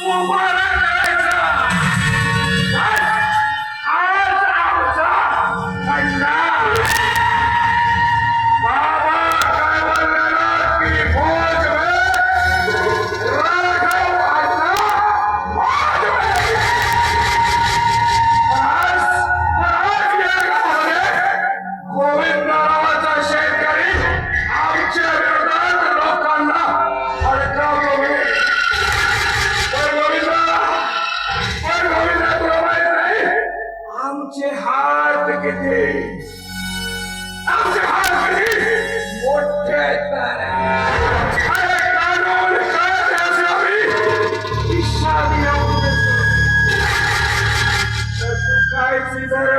我过来。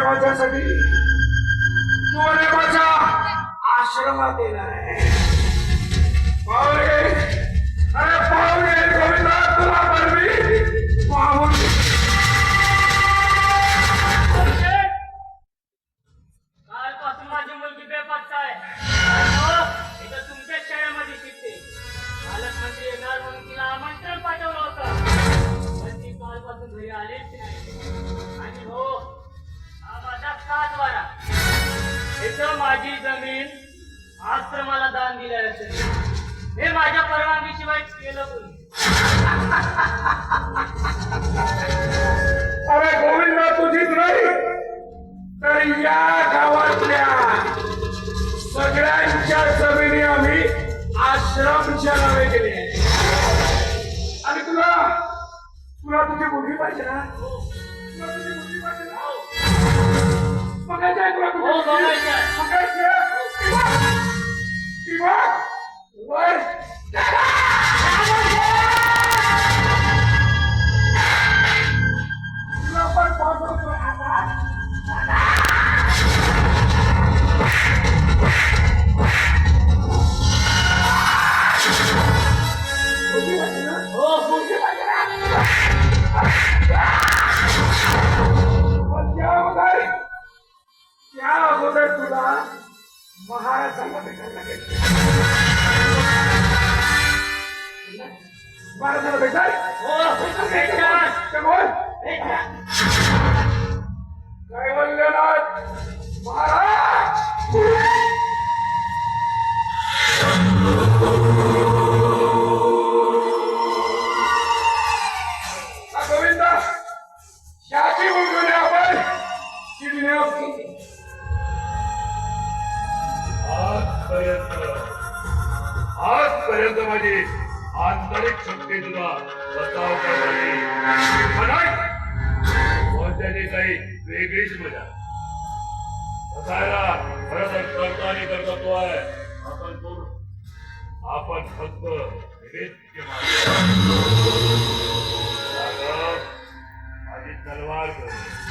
माझ्यासाठी तू माझ्या आश्रमात येणार आहे. पाहुणे अरे पाहुणे गोविंदा तुला घरी आलेच नाही आणि हो हा माझा सात वारा इथं माझी जमीन आश्रमाला दान दिले असेल हे माझ्या परवानगीशिवाय केलं कोणी अरे गोविंद तुझीच नाही तर या गावातल्या सगळ्यांच्या जमिनी आम्ही आश्रमच्या नावे केले आणि तुला मुलगी पाहिजे ना तुला तुझी मुलगी पाहिजे ना अगोदर तुला महाराजांना भेटायला लागेल महाराजांना भेटाय काय बोल बोलले महाराज पर्यंत माझी आंतरिक शक्ती तुला बचाव करणारी काही वेगळीच मजा. बसायला खरं तर करता आणि करतो तो आहे आपण करू आपण फक्त माझी तलवार करू.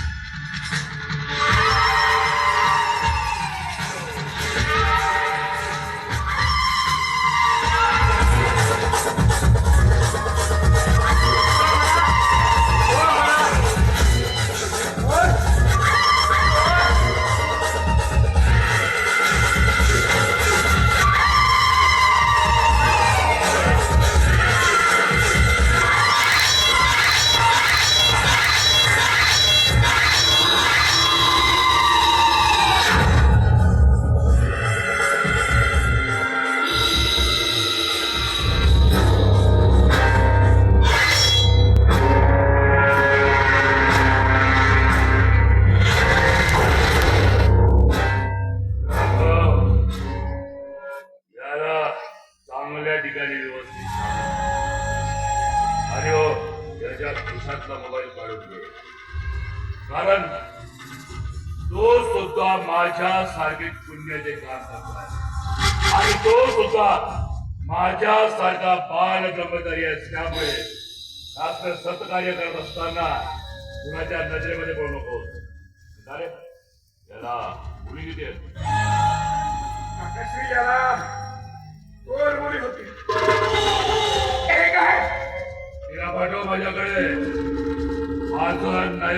ठिकाणी व्यवस्थित आणि हो याच्या खिशातला मोबाईल काढून घे. कारण तो सुद्धा माझ्या सारखे पुण्याचे काम करतो आणि तो सुद्धा माझ्या सारखा बाल ब्रह्मचारी असल्यामुळे रात्र सत्कार्य करत असताना कुणाच्या नजरेमध्ये पडू नको. त्याला मुली किती आहेत?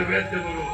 ನೈವೇದ್ಯಗಳು.